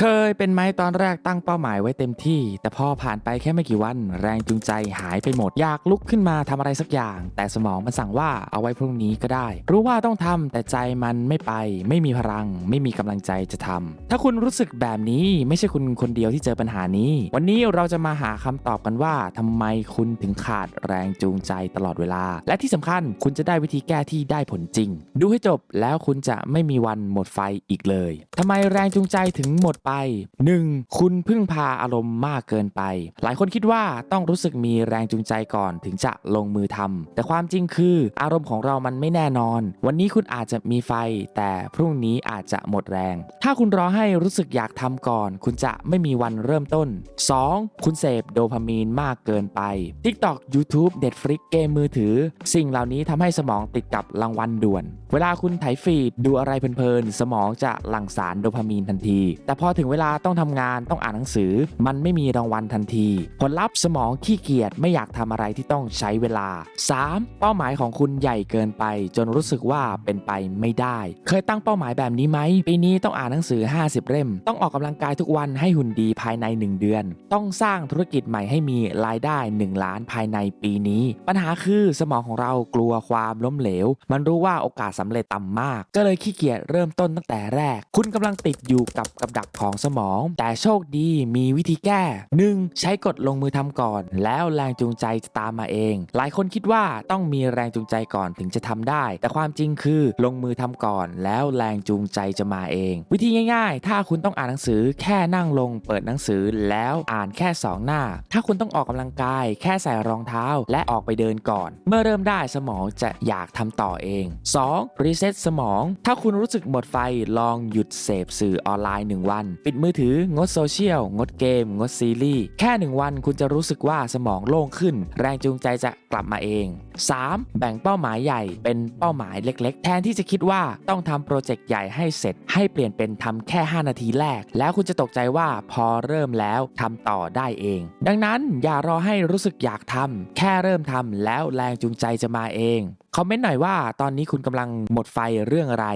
เคยเป็นไหมตอนแรกตั้งเป้าหมายไว้เต็มที่ แต่พอผ่านไปแค่ไม่กี่วัน แรงจูงใจหายไปหมด อยากลุกขึ้นมาทำอะไรสักอย่าง แต่สมองมันสั่งว่าเอาไว้พรุ่งนี้ก็ได้ รู้ว่าต้องทำแต่ใจมันไม่ไป ไม่มีพลัง ไม่มีกำลังใจจะทำถ้าคุณรู้สึกแบบนี้ไม่ใช่คุณคนเดียวที่เจอปัญหานี้ วันนี้เราจะมาหาคำตอบกันว่าทำไมคุณถึงขาดแรงจูงใจตลอดเวลา และที่สำคัญคุณจะได้วิธีแก้ที่ได้ผลจริง ดูให้จบแล้วคุณจะไม่มีวันหมดไฟอีกเลยทำไมแรงจูงใจถึงหมดไป 1. คุณพึ่งพาอารมณ์มากเกินไป หลายคนคิดว่าต้องรู้สึกมีแรงจูงใจก่อนถึงจะลงมือทำแต่ความจริงคืออารมณ์ของเรามันไม่แน่นอน วันนี้คุณอาจจะมีไฟ แต่พรุ่งนี้อาจจะหมดแรง ถ้าคุณรอให้รู้สึกอยากทำก่อน คุณจะไม่มีวันเริ่มต้น 2. คุณเสพโดพามีนมากเกินไป TikTok YouTube Netflix เกมมือถือ สิ่งเหล่านี้ทำให้สมองติดกับรางวัลด่วน เวลาคุณไถฟีดดูอะไรเพลินๆ สมองจะหลั่งสารโดพามีนทันที แต่พอถึงเวลาต้องทำงานต้องอ่านหนังสือ มันไม่มีรางวัลทันที ผลลัพธ์สมองขี้เกียจไม่อยากทำอะไรที่ต้องใช้เวลา 3. เป้าหมายของคุณใหญ่เกินไป จนรู้สึกว่าเป็นไปไม่ได้ เคยตั้งเป้าหมายแบบนี้ไหมปีนี้ต้องอ่านหนังสือ 50 เล่ม ต้องออกกำลังกายทุกวันให้หุ่นดีภายใน 1 เดือน ต้องสร้างธุรกิจใหม่ให้มีรายได้ 1 ล้านภายในปีนี้ ปัญหาคือสมองของเรากลัวความล้มเหลว มันรู้ว่าโอกาสสำเร็จต่ำมาก ก็เลยขี้เกียจเริ่มต้นตั้งแต่แรก คุณกำลังติดอยู่กับกับดักของสมอง แต่โชคดีมีวิธีแก้ 1. ใช้กฎลงมือทำก่อน แล้วแรงจูงใจจะตามมาเอง หลายคนคิดว่าต้องมีแรงจูงใจก่อนถึงจะทำได้ แต่ความจริงคือลงมือทำก่อน แล้วแรงจูงใจจะมาเอง วิธีง่าย ๆ ถ้าคุณต้องอ่านหนังสือแค่นั่งลงเปิดหนังสือแล้วอ่านแค่ 2 หน้า ถ้าคุณต้องออกกำลังกาย แค่ใส่รองเท้า และออกไปเดินก่อน เมื่อเริ่มได้สมองจะอยากทำต่อเอง 2. รีเซ็ตสมอง ถ้าคุณรู้สึกหมดไฟลองหยุดเสพสื่อออนไลน์ 1 วันปิดมือถืองดโซเชียล งดเกม งดซีรีส์ แค่ 1 วันคุณจะรู้สึกว่าสมองโล่งขึ้น แรงจูงใจจะกลับมาเอง 3. แบ่งเป้าหมายใหญ่เป็นเป้าหมายเล็ก ๆ แทนที่จะคิดว่าต้องทำโปรเจกต์ใหญ่ให้เสร็จ ให้เปลี่ยนเป็นทำแค่ 5 นาทีแรก แล้วคุณจะตกใจว่าพอเริ่มแล้วทำต่อได้เอง ดังนั้นอย่ารอให้รู้สึกอยากทำแค่เริ่มทำแล้วแรงจูงใจจะมาเองคอมเมนต์หน่อยว่าตอนนี้คุณกำลังหมดไฟเรื่องอะไร